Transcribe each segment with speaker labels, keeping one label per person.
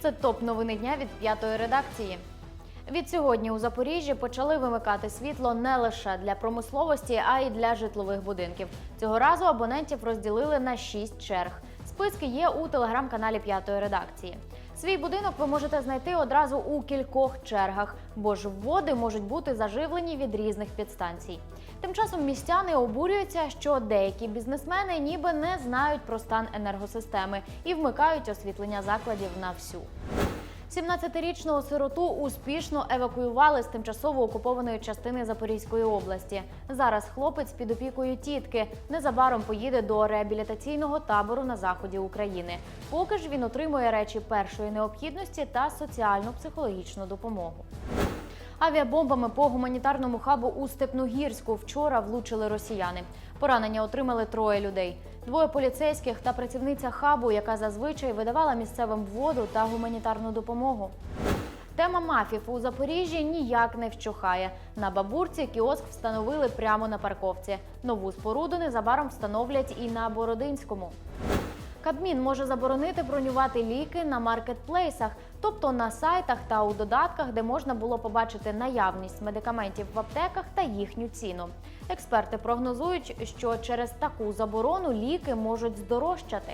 Speaker 1: Це топ новини дня від п'ятої редакції. Від сьогодні у Запоріжжі почали вимикати світло не лише для промисловості, а й для житлових будинків. Цього разу абонентів розділили на шість черг. Списки є у телеграм-каналі п'ятої редакції. Свій будинок ви можете знайти одразу у кількох чергах, бо ж води можуть бути заживлені від різних підстанцій. Тим часом містяни обурюються, що деякі бізнесмени ніби не знають про стан енергосистеми і вмикають освітлення закладів на всю. 17-річного сироту успішно евакуювали з тимчасово окупованої частини Запорізької області. Зараз хлопець під опікою тітки незабаром поїде до реабілітаційного табору на заході України. Поки ж він отримує речі першої необхідності та соціальну психологічну допомогу. Авіабомбами по гуманітарному хабу у Степногірську вчора влучили росіяни. Поранення отримали троє людей: двоє поліцейських та працівниця хабу, яка зазвичай видавала місцевим воду та гуманітарну допомогу. Тема мафів у Запоріжжі ніяк не вщухає. На бабурці кіоск встановили прямо на парковці. Нову споруду незабаром встановлять і на Бородинському. Кабмін може заборонити бронювати ліки на маркетплейсах, тобто на сайтах та у додатках, де можна було побачити наявність медикаментів в аптеках та їхню ціну. Експерти прогнозують, що через таку заборону ліки можуть здорожчати.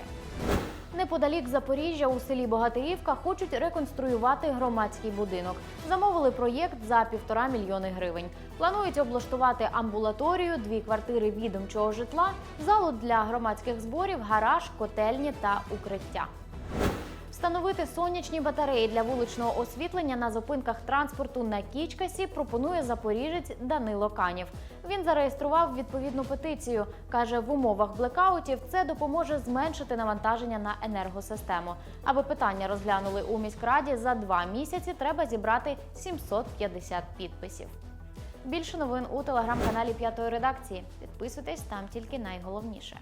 Speaker 1: Неподалік Запоріжжя у селі Богатирівка хочуть реконструювати громадський будинок. Замовили проєкт за півтора мільйони гривень. Планують облаштувати амбулаторію, дві квартири відомчого житла, залу для громадських зборів, гараж, котельні та укриття. Встановити сонячні батареї для вуличного освітлення на зупинках транспорту на Кічкасі пропонує запоріжець Данило Канів. Він зареєстрував відповідну петицію. каже, в умовах блекаутів це допоможе зменшити навантаження на енергосистему. Аби питання розглянули у міськраді за два місяці, треба зібрати 750 підписів. Більше новин у телеграм-каналі П'ятої редакції. Підписуйтесь там тільки найголовніше.